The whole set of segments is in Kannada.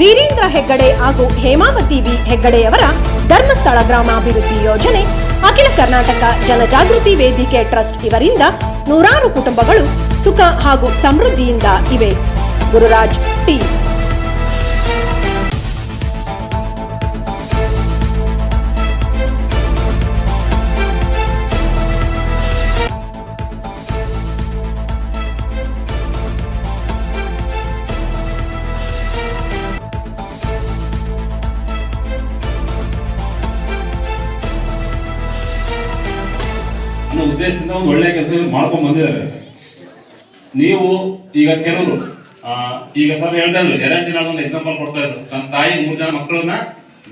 ವೀರೇಂದ್ರ ಹೆಗ್ಗಡೆ ಹಾಗೂ ಹೇಮಾವತಿ ವಿ ಹೆಗ್ಗಡೆಯವರ ಧರ್ಮಸ್ಥಳ ಗ್ರಾಮಾಭಿವೃದ್ಧಿ ಯೋಜನೆ, ಅಖಿಲ ಕರ್ನಾಟಕ ಜನಜಾಗೃತಿ ವೇದಿಕೆ ಟ್ರಸ್ಟ್ ಇವರಿಂದ ನೂರಾರು ಕುಟುಂಬಗಳು ಸುಖ ಹಾಗೂ ಸಮೃದ್ಧಿಯಿಂದ ಇವೆ. ಗುರುರಾಜ್ ಟಿ. ಉದ್ದೇಶದಿಂದ ಒಂದು ಒಳ್ಳೆ ಕೆಲಸ ಮಾಡ್ಕೊಂಡು ಬಂದಿದ್ದಾರೆ. ನೀವು ಈಗ ಕೆಲವರು ಈಗ ಸರ್ ಹೇಳ್ತಾ ಇದ್ರು ಎರಂಚಿನ ಒಂದು ಎಕ್ಸಾಂಪಲ್ ಕೊಡ್ತಾ ಇದ್ರು. ತನ್ನ ತಾಯಿ ಮೂರು ಜನ ಮಕ್ಕಳನ್ನ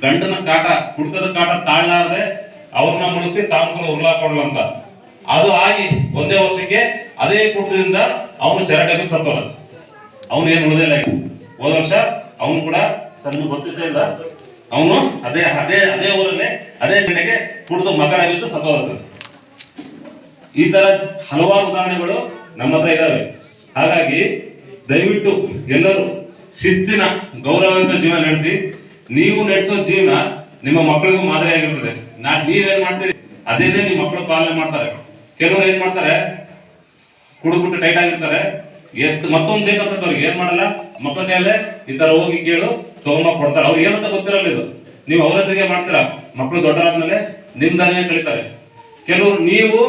ಗಂಡನ ಕಾಟ ಕುಡ್ತದ ಕಾಟ ತಾಳಲಾರದೆ ಅವ್ರನ್ನ ಮುಳುಗಿಸಿ ತಾನು ಉರ್ಲಾಕೊಡ್ಲ ಅಂತ. ಅದು ಆಗಿ ಒಂದೇ ವರ್ಷಕ್ಕೆ ಅದೇ ಕುಡ್ತದಿಂದ ಅವನು ಚರಟಕ್ಕೆ ಸತ್ತೋದ ಅವನು ಏನು ಉಳಿದಿಲ್ಲ. ಹೋದ ವರ್ಷ ಅವನು ಕೂಡ ಸಣ್ಣ ಗೊತ್ತಿದ್ದೇ ಇಲ್ಲ. ಅವನು ಅದೇ ಅದೇ ಅದೇ ಊರಲ್ಲೇ ಅದೇ ಕಡೆಗೆ ಕುಡಿದು ಮಕ್ಕಳಾಗಿದ್ದು ಸತ್ತೋದ ಸರ್. ಈ ತರ ಹಲವಾರು ಉದಾಹರಣೆಗಳು ನಮ್ಮ ಹತ್ರ ಇದಾವೆ. ಹಾಗಾಗಿ ದಯವಿಟ್ಟು ಎಲ್ಲರೂ ಶಿಸ್ತಿನ ಗೌರವಯುತ ಜೀವನ ನಡೆಸಿ. ನೀವು ನಡೆಸೋ ಜೀವನ ನಿಮ್ಮ ಮಕ್ಕಳಿಗೂ ಮಾದರಿಯಾಗಿರ್ತದೆ ನಾ ನೀವೇನ್ ಮಾಡ್ತೀರಿ? ಅದೇನೇ ನಿಮ್ಮ ಮಕ್ಕಳು ಪಾಲನೆ ಮಾಡ್ತಾರೆ. ಕೆಲವರು ಏನ್ ಮಾಡ್ತಾರೆ? ಕುಡಿದ್ಬಿಟ್ಟು ಟೈಟ್ ಆಗಿರ್ತಾರೆ. ಎತ್ ಮತ್ತೊಂದು ಬೇಕಂತ ಅವ್ರಿಗೆ ಏನ್ ಮಾಡಲ್ಲ? ಮಕ್ಕಳ ಕೈಯಲ್ಲೇ ಈ ತರ ಹೋಗಿ ಕೇಳು ತಗೊಂಬ ಕೊಡ್ತಾರೆ. ಅವ್ರು ಏನಂತ ಗೊತ್ತಿರಲ್ಲ ಇದು. ನೀವು ಅವ್ರ ಹತ್ರಿಗೆ ಮಾಡ್ತೀರಾ? ಮಕ್ಕಳು ದೊಡ್ಡರಾದ್ಮೇಲೆ ನಿಮ್ದಾನೇ ಕಳೀತಾರೆ. ಕೆಲವರು ನೀವು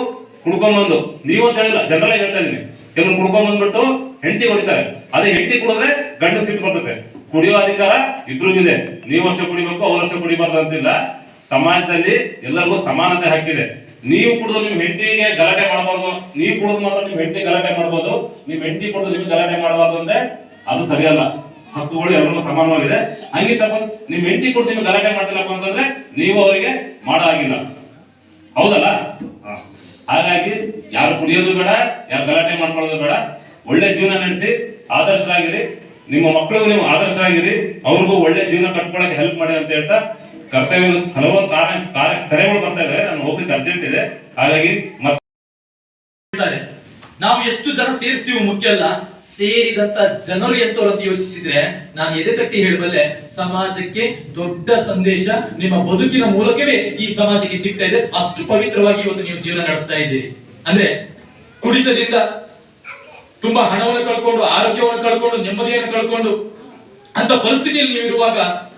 ಕುಡ್ಕೊಂಬಂದು ನೀವು ಅಂತ ಹೇಳಿಲ್ಲ ಜನರಲ್ ಆಗಿ ಹೇಳ್ತಾ ಇದೀನಿ ಕೆಲವರು ಕುಡ್ಕೊಂಬಂದ್ಬಿಟ್ಟು ಹೆಂಡತಿ ಹೊಡಿತಾರೆ. ಅದೇ ಹೆಂಡತಿ ಕುಡಿದ್ರೆ ಗಂಡು ಸಿಟ್ಟು ಬರ್ತದೆ. ಕುಡಿಯೋ ಅಧಿಕಾರ ಇಬ್ರಿಗಿದೆ ನೀವಷ್ಟೇ ಕುಡಿಬೇಕು ಅವರಷ್ಟೇ ಕುಡಿಬಾರ್ದು ಅಂತಿಲ್ಲ. ಸಮಾಜದಲ್ಲಿ ಎಲ್ಲರಿಗೂ ಸಮಾನತೆ ಹಾಕಿದೆ ನೀವು ಕುಡಿದು ನಿಮ್ ಹೆಂಡತಿಗೆ ಗಲಾಟೆ ಮಾಡಬಾರ್ದು. ನೀವು ಕುಡಿದು ಮಾತ್ರ ನಿಮ್ ಹೆಂಡತಿ ಗಲಾಟೆ ಮಾಡಬಹುದು ನಿಮ್ ಹೆಂಡತಿ ಕುಡಿದು ನಿಮ್ಗೆ ಗಲಾಟೆ ಮಾಡಬಾರ್ದು ಅಂದ್ರೆ ಅದು ಸರಿಯಲ್ಲ. ಹಕ್ಕುಗಳು ಎಲ್ಲರಿಗೂ ಸಮಾನವಾಗಿದೆ. ಹಂಗೆ ತಪ್ಪ ನಿಮ್ ಹೆಂಡತಿ ಕುಡಿದು ನಿಮ್ಗೆ ಗಲಾಟೆ ಮಾಡ್ತಿಲ್ಲಪ್ಪ ಅಂತಂದ್ರೆ ನೀವು ಅವರಿಗೆ ಮಾಡೋ ಹಾಗಿಲ್ಲ ಹೌದಲ್ಲ ಹ. ಹಾಗಾಗಿ ಯಾರು ಕುಡಿಯೋದು ಬೇಡ ಯಾರು ಗಲಾಟೆ ಮಾಡ್ಕೊಳ್ಳೋದು ಬೇಡ ಒಳ್ಳೆ ಜೀವನ ನಡೆಸಿ ಆದರ್ಶರಾಗಿರಿ ನಿಮ್ಮ ಮಕ್ಕಳಿಗೂ ನೀವು ಆದರ್ಶರಾಗಿರಿ ಅವ್ರಿಗೂ ಒಳ್ಳೆ ಜೀವನ ಕಟ್ಕೊಳಕ್ಕೆ ಹೆಲ್ಪ್ ಮಾಡಿ ಅಂತ ಹೇಳ್ತಾ ಕರ್ತವ್ಯ ಹಲವಾರು ಕಾರ್ಯ ಕರೆಗಳು ಬರ್ತಾ ಇದಾವೆ. ನಾನು ಹೋಗ್ಲಿಕ್ಕೆ ಅರ್ಜೆಂಟ್ ಇದೆ. ಹಾಗಾಗಿ ಮತ್ತೆ ನಾವು ಎಷ್ಟು ಜನ ಸೇರಿಸ್ತೀವಿ ಮುಖ್ಯ ಅಲ್ಲ, ಸೇರಿದಂತ ಜನರು ಎಂತವ್ರು ಅಂತ ಯೋಚಿಸಿದ್ರೆ, ನಾನು ಎದೆ ತಟ್ಟಿ ಹೇಳಬಲ್ಲೆ, ಸಮಾಜಕ್ಕೆ ದೊಡ್ಡ ಸಂದೇಶ ನಿಮ್ಮ ಬದುಕಿನ ಮೂಲಕವೇ ಈ ಸಮಾಜಕ್ಕೆ ಸಿಗ್ತಾ ಇದೆ. ಅಷ್ಟು ಪವಿತ್ರವಾಗಿ ಇವತ್ತು ನೀವು ಜೀವನ ನಡೆಸ್ತಾ ಇದ್ದೀರಿ. ಅಂದ್ರೆ ಕುಡಿತದಿಂದ ತುಂಬಾ ಹಣವನ್ನು ಕಳ್ಕೊಂಡು, ಆರೋಗ್ಯವನ್ನು ಕಳ್ಕೊಂಡು, ನೆಮ್ಮದಿಯನ್ನು ಕಳ್ಕೊಂಡು ಅಂತ ಪರಿಸ್ಥಿತಿಯಲ್ಲಿ ನೀವು ಇರುವಾಗ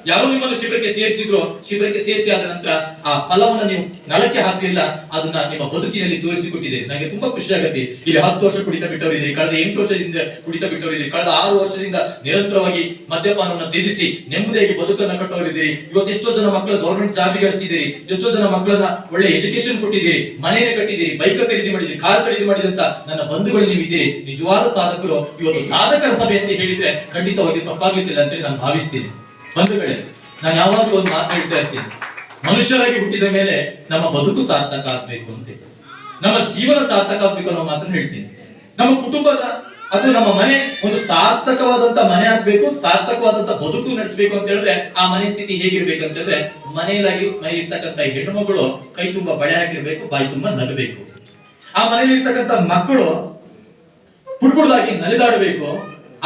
ಯಾರೋ ನಿಮ್ಮನ್ನು ಶಿಬಿರಕ್ಕೆ ಸೇರಿಸಿದ್ರು, ಶಿಬಿರಕ್ಕೆ ಸೇರಿಸಿ ಆದ ನಂತರ ಆ ಫಲವನ್ನು ನೀವು ನೆಲಕ್ಕೆ ಹಾಕಲಿಲ್ಲ, ಅದನ್ನ ನಿಮ್ಮ ಬದುಕಿನಲ್ಲಿ ತೋರಿಸಿಕೊಟ್ಟಿದೆ. ನನಗೆ ತುಂಬಾ ಖುಷಿ ಆಗುತ್ತೆ. ಇಲ್ಲಿ ಹತ್ತು ವರ್ಷ ಕುಡಿತ ಬಿಟ್ಟವರಿದ್ದೀರಿ, ಕಳೆದ ಎಂಟು ವರ್ಷದಿಂದ ಕುಡಿತ ಬಿಟ್ಟವರಿದ್ದೀರಿ, ಕಳೆದ ಆರು ವರ್ಷದಿಂದ ನಿರಂತರವಾಗಿ ಮದ್ಯಪಾನವನ್ನು ತ್ಯಜಿಸಿ ನೆಮ್ಮದಿಯಾಗಿ ಬದುಕನ್ನು ಕಟ್ಟವರಿದ್ದೀರಿ ಇವತ್ತು ಎಷ್ಟೋ ಜನ ಮಕ್ಕಳ ಗೌರ್ಮೆಂಟ್ ಜಾಬಿಗೆ ಹಚ್ಚಿದ್ದೀರಿ ಎಷ್ಟೋ ಜನ ಮಕ್ಕಳನ್ನ ಒಳ್ಳೆ ಎಜುಕೇಶನ್ ಕೊಟ್ಟಿದ್ದೀರಿ ಮನೆಯನ್ನು ಕಟ್ಟಿದ್ದೀರಿ ಬೈಕ್ ಖರೀದಿ ಮಾಡಿದ್ದೀರಿ ಕಾರ್ ಖರೀದಿ ಮಾಡಿದಂತ ನನ್ನ ಬಂಧುಗಳು ನೀವು ಇದ್ದೀರಿ ನಿಜವಾದ ಸಾಧಕರು, ಇವತ್ತು ಸಾಧಕರ ಸಭೆ ಅಂತ ಹೇಳಿದ್ರೆ ಖಂಡಿತವಾಗಿ ತಪ್ಪಾಗ್ಲಿಕ್ಕಿಲ್ಲ ಅಂತ ನಾನು ಭಾವಿಸ್ತೀನಿ. ಬಂಧುಗಳೇ, ನಾನು ಯಾವಾಗಲೂ ಒಂದು ಮಾತು ಹೇಳ್ತಾ ಇರ್ತೀನಿ. ಮನುಷ್ಯರಾಗಿ ಹುಟ್ಟಿದ ಮೇಲೆ ನಮ್ಮ ಬದುಕು ಸಾರ್ಥಕ ಆಗ್ಬೇಕು ಅಂತ. ನಮ್ಮ ಜೀವನ ಸಾರ್ಥಕ ಆಗ್ಬೇಕು ಅನ್ನೋ ಮಾತ್ರ ಹೇಳ್ತೀನಿ. ನಮ್ಮ ಕುಟುಂಬದ ಅಥವಾ ನಮ್ಮ ಮನೆ ಒಂದು ಸಾರ್ಥಕವಾದಂತ ಮನೆ ಆಗ್ಬೇಕು, ಸಾರ್ಥಕವಾದಂತ ಬದುಕು ನಡೆಸಬೇಕು ಅಂತ ಹೇಳಿದ್ರೆ ಆ ಮನೆ ಸ್ಥಿತಿ ಹೇಗಿರ್ಬೇಕು ಅಂತ ಹೇಳಿದ್ರೆ ಮನೆಯಲ್ಲಾಗಿ ಮನೆ ಇರ್ತಕ್ಕಂಥ ಹೆಣ್ಣುಮಗಳು ಕೈ ತುಂಬಾ ಬಳೆ ಹಾಕಿರ್ಬೇಕು, ಬಾಯಿ ತುಂಬಾ ನಗಬೇಕು. ಆ ಮನೆಯಲ್ಲಿ ಇರ್ತಕ್ಕಂಥ ಮಕ್ಕಳು ಪುಡ್ಬುಡ್ದಾಗಿ ನಲಿದಾಡಬೇಕು.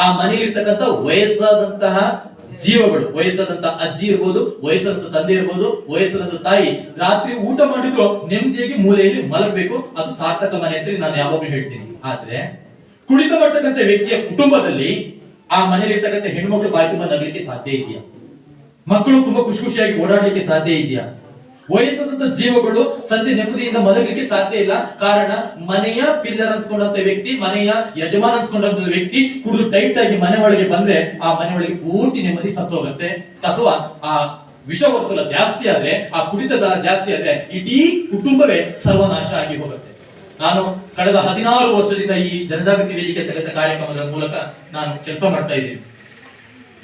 ಆ ಮನೆಯಲ್ಲಿ ಇರ್ತಕ್ಕಂಥ ವಯಸ್ಸಾದಂತಹ ಜೀವಗಳು, ವಯಸ್ಸಾದಂತ ಅಜ್ಜಿ ಇರ್ಬೋದು, ವಯಸ್ಸಾದಂತ ತಂದೆ ಇರ್ಬೋದು, ವಯಸ್ಸಾದಂತ ತಾಯಿ, ರಾತ್ರಿ ಊಟ ಮಾಡಿದ್ರು ನೆಮ್ಮದಿಯಾಗಿ ಮೂಲೆಯಲ್ಲಿ ಮಲಗಬೇಕು, ಅದು ಸಾರ್ಥಕ ಮನೆ ಅಂತ ನಾನು ಯಾವಾಗ್ಲೂ ಹೇಳ್ತೀನಿ. ಆದ್ರೆ, ಕುಡಿತ ಮಾಡ್ತಕ್ಕಂಥ ವ್ಯಕ್ತಿಯ ಕುಟುಂಬದಲ್ಲಿ ಆ ಮನೇಲಿ ಇರ್ತಕ್ಕಂಥ ಹೆಣ್ಮಕ್ಳು ಬಾಯಿ ತುಂಬಾ ನಗಲಿಕ್ಕೆ ಸಾಧ್ಯ ಇದೆಯಾ? ಮಕ್ಕಳು ತುಂಬಾ ಖುಷಿ ಖುಷಿಯಾಗಿ ಓಡಾಡಲಿಕ್ಕೆ ಸಾಧ್ಯ ಇದೆಯಾ? ವಯಸ್ಸಾದಂತ ಜೀವಗಳು ಸಂಜೆ ನೆಮ್ಮದಿಯಿಂದ ಮಲಗಲಿಕ್ಕೆ ಸಾಧ್ಯ ಇಲ್ಲ. ಕಾರಣ, ಮನೆಯ ಪಿಲ್ಲರ್ ಅನ್ಸ್ಕೊಂಡಂತ ವ್ಯಕ್ತಿ, ಮನೆಯ ಯಜಮಾನ ಅನ್ಸ್ಕೊಂಡಂತ ವ್ಯಕ್ತಿ ಕುಡಿದು ಟೈಟ್ ಆಗಿ ಮನೆ ಒಳಗೆ ಬಂದ್ರೆ ಆ ಮನೆ ಒಳಗೆ ಪೂರ್ತಿ ನೆಮ್ಮದಿ ಸತ್ತೋಗುತ್ತೆ. ಅಥವಾ ಆ ವಿಷವರ್ತುಲ ಜಾಸ್ತಿ ಆದ್ರೆ, ಆ ಕುಡಿತದ ಜಾಸ್ತಿ ಆದ್ರೆ ಇಡೀ ಕುಟುಂಬವೇ ಸರ್ವನಾಶ ಆಗಿ ಹೋಗುತ್ತೆ. ನಾನು ಕಳೆದ ಹದಿನಾರು ವರ್ಷದಿಂದ ಈ ಜನಜಾಗೃತಿ ವೇದಿಕೆ ತೆಗೆದ ಕಾರ್ಯಕ್ರಮದ ಮೂಲಕ ನಾನು ಕೆಲಸ ಮಾಡ್ತಾ ಇದ್ದೀನಿ.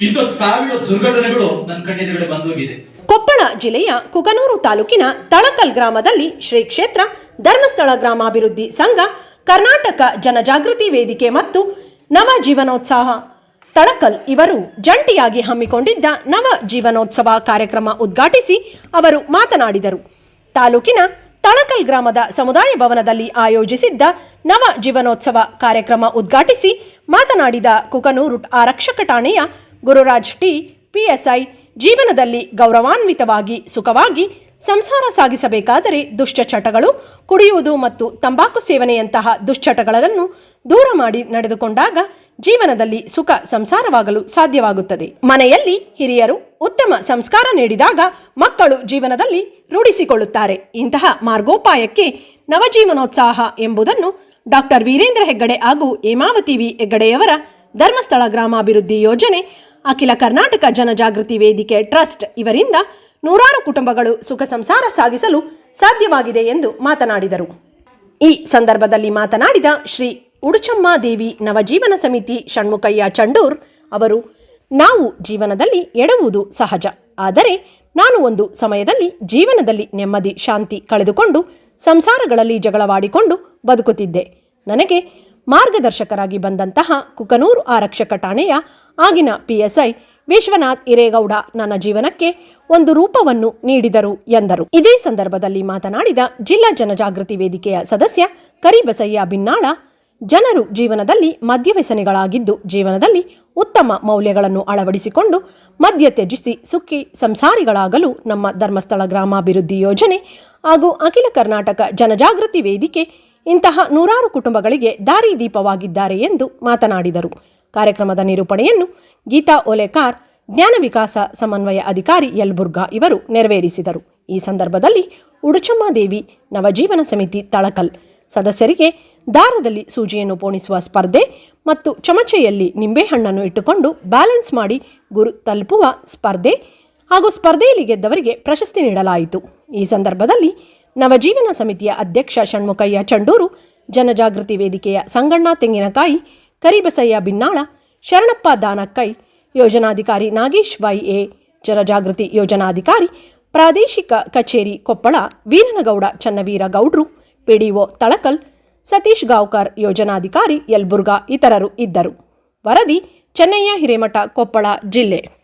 ಇಂಥ ಸಾವಿರ ದುರ್ಘಟನೆಗಳು ನನ್ನ ಕಣ್ಣೆದುರುಗಡೆ ಬಂದೋಗಿದೆ. ಕೊಪ್ಪಳ ಜಿಲ್ಲೆಯ ಕುಕನೂರು ತಾಲೂಕಿನ ತಳಕಲ್ ಗ್ರಾಮದಲ್ಲಿ ಶ್ರೀ ಕ್ಷೇತ್ರ ಧರ್ಮಸ್ಥಳ ಗ್ರಾಮಾಭಿವೃದ್ಧಿ ಸಂಘ, ಕರ್ನಾಟಕ ಜನಜಾಗೃತಿ ವೇದಿಕೆ ಮತ್ತು ನವ ಜೀವನೋತ್ಸಾಹ ತಳಕಲ್ ಇವರು ಜಂಟಿಯಾಗಿ ಹಮ್ಮಿಕೊಂಡಿದ್ದ ನವ ಜೀವನೋತ್ಸವ ಕಾರ್ಯಕ್ರಮ ಉದ್ಘಾಟಿಸಿ ಅವರು ಮಾತನಾಡಿದರು. ತಾಲೂಕಿನ ತಳಕಲ್ ಗ್ರಾಮದ ಸಮುದಾಯ ಭವನದಲ್ಲಿ ಆಯೋಜಿಸಿದ್ದ ನವ ಜೀವನೋತ್ಸವ ಕಾರ್ಯಕ್ರಮ ಉದ್ಘಾಟಿಸಿ ಮಾತನಾಡಿದ ಕುಕನೂರು ಆರಕ್ಷಕ ಠಾಣೆಯ ಗುರುರಾಜ್ ಟಿ, ಪಿಎಸ್ಐ ಜೀವನದಲ್ಲಿ ಗೌರವಾನ್ವಿತವಾಗಿ, ಸುಖವಾಗಿ ಸಂಸಾರ ಸಾಗಿಸಬೇಕಾದರೆ ದುಶ್ಚಟಗಳು ಕುಡಿಯುವುದು ಮತ್ತು ತಂಬಾಕು ಸೇವನೆಯಂತಹ ದುಶ್ಚಟಗಳನ್ನು ದೂರ ಮಾಡಿ ನಡೆದುಕೊಂಡಾಗ ಜೀವನದಲ್ಲಿ ಸುಖ ಸಂಸಾರವಾಗಲು ಸಾಧ್ಯವಾಗುತ್ತದೆ. ಮನೆಯಲ್ಲಿ ಹಿರಿಯರು ಉತ್ತಮ ಸಂಸ್ಕಾರ ನೀಡಿದಾಗ ಮಕ್ಕಳು ಜೀವನದಲ್ಲಿ ರೂಢಿಸಿಕೊಳ್ಳುತ್ತಾರೆ. ಇಂತಹ ಮಾರ್ಗೋಪಾಯಕ್ಕೆ ನವಜೀವನೋತ್ಸಾಹ ಎಂಬುದನ್ನು ಡಾಕ್ಟರ್ ವೀರೇಂದ್ರ ಹೆಗ್ಗಡೆ ಹಾಗೂ ಹೇಮಾವತಿ ವಿ ಹೆಗ್ಗಡೆಯವರ ಧರ್ಮಸ್ಥಳ ಗ್ರಾಮಾಭಿವೃದ್ಧಿ ಯೋಜನೆ ಅಖಿಲ ಕರ್ನಾಟಕ ಜನಜಾಗೃತಿ ವೇದಿಕೆ ಟ್ರಸ್ಟ್ ಇವರಿಂದ ನೂರಾರು ಕುಟುಂಬಗಳು ಸುಖ ಸಂಸಾರ ಸಾಗಿಸಲು ಸಾಧ್ಯವಾಗಿದೆ ಎಂದು ಮಾತನಾಡಿದರು. ಈ ಸಂದರ್ಭದಲ್ಲಿ ಮಾತನಾಡಿದ ಶ್ರೀ ಉಡುಚಮ್ಮ ದೇವಿ ನವಜೀವನ ಸಮಿತಿ ಷಣ್ಮುಖಯ್ಯ ಚಂಡೂರ್ ಅವರು, ನಾವು ಜೀವನದಲ್ಲಿ ಎಡವುದು ಸಹಜ. ಆದರೆ ನಾನು ಒಂದು ಸಮಯದಲ್ಲಿ ಜೀವನದಲ್ಲಿ ನೆಮ್ಮದಿ, ಶಾಂತಿ ಕಳೆದುಕೊಂಡು ಸಂಸಾರಗಳಲ್ಲಿ ಜಗಳವಾಡಿಕೊಂಡು ಬದುಕುತ್ತಿದ್ದೆ. ನನಗೆ ಮಾರ್ಗದರ್ಶಕರಾಗಿ ಬಂದಂತಹ ಕುಕನೂರು ಆರಕ್ಷಕ ಠಾಣೆಯ ಆಗಿನ ಪಿಎಸ್ಐ ವಿಶ್ವನಾಥ್ ಹಿರೇಗೌಡ ನನ್ನ ಜೀವನಕ್ಕೆ ಒಂದು ರೂಪವನ್ನು ನೀಡಿದರು ಎಂದರು. ಇದೇ ಸಂದರ್ಭದಲ್ಲಿ ಮಾತನಾಡಿದ ಜಿಲ್ಲಾ ಜನಜಾಗೃತಿ ವೇದಿಕೆಯ ಸದಸ್ಯ ಕರಿಬಸಯ್ಯ ಬಿನ್ನಾಳ, ಜನರು ಜೀವನದಲ್ಲಿ ಮದ್ಯವ್ಯಸನಿಗಳಾಗಿದ್ದು ಜೀವನದಲ್ಲಿ ಉತ್ತಮ ಮೌಲ್ಯಗಳನ್ನು ಅಳವಡಿಸಿಕೊಂಡು ಮದ್ಯ ತ್ಯಜಿಸಿ ಸುಖಿ ಸಂಸಾರಿಗಳಾಗಲು ನಮ್ಮ ಧರ್ಮಸ್ಥಳ ಗ್ರಾಮಾಭಿವೃದ್ಧಿ ಯೋಜನೆ ಹಾಗೂ ಅಖಿಲ ಕರ್ನಾಟಕ ಜನಜಾಗೃತಿ ವೇದಿಕೆ ಇಂತಹ ನೂರಾರು ಕುಟುಂಬಗಳಿಗೆ ದಾರಿ ದೀಪವಾಗಿದ್ದಾರೆ ಎಂದು ಮಾತನಾಡಿದರು. ಕಾರ್ಯಕ್ರಮದ ನಿರೂಪಣೆಯನ್ನು ಗೀತಾ ಓಲೆಕಾರ್, ಜ್ಞಾನ ವಿಕಾಸ ಸಮನ್ವಯ ಅಧಿಕಾರಿ ಯಲ್ಬುರ್ಗಾ ಇವರು ನೆರವೇರಿಸಿದರು. ಈ ಸಂದರ್ಭದಲ್ಲಿ ಉಡುಚಮ್ಮ ದೇವಿ ನವಜೀವನ ಸಮಿತಿ ತಳಕಲ್. ಸದಸ್ಯರಿಗೆ ದಾರದಲ್ಲಿ ಸೂಜಿಯನ್ನು ಪೋಣಿಸುವ ಸ್ಪರ್ಧೆ ಮತ್ತು ಚಮಚೆಯಲ್ಲಿ ನಿಂಬೆಹಣ್ಣನ್ನು ಇಟ್ಟುಕೊಂಡು ಬ್ಯಾಲೆನ್ಸ್ ಮಾಡಿ ಗುರು ತಲುಪುವ ಸ್ಪರ್ಧೆ ಹಾಗೂ ಸ್ಪರ್ಧೆಯಲ್ಲಿ ಗೆದ್ದವರಿಗೆ ಪ್ರಶಸ್ತಿ ನೀಡಲಾಯಿತು. ಈ ಸಂದರ್ಭದಲ್ಲಿ ನವಜೀವನ ಸಮಿತಿಯ ಅಧ್ಯಕ್ಷ ಷಣ್ಮುಖಯ್ಯ ಚಂಡೂರು, ಜನಜಾಗೃತಿ ವೇದಿಕೆಯ ಸಂಗಣ್ಣ ತೆಂಗಿನಕಾಯಿ, ಕರಿಬಸಯ್ಯ ಬಿನ್ನಾಳ, ಶರಣಪ್ಪ ದಾನಕ್ಕೈ, ಯೋಜನಾಧಿಕಾರಿ ನಾಗೇಶ್ ವೈ ಎ, ಜನಜಾಗೃತಿ ಯೋಜನಾಧಿಕಾರಿ ಪ್ರಾದೇಶಿಕ ಕಚೇರಿ ಕೊಪ್ಪಳ, ವೀರನಗೌಡ ಚನ್ನವೀರ ಗೌಡ್ರು ಪಿಡಿಒ ತಳಕಲ್, ಸತೀಶ್ ಗಾವ್ಕರ್ ಯೋಜನಾಧಿಕಾರಿ ಯಲ್ಬುರ್ಗಾ ಇತರರು ಇದ್ದರು. ವರದಿ ಚೆನ್ನಯ್ಯ ಹಿರೇಮಠ ಕೊಪ್ಪಳ ಜಿಲ್ಲೆ.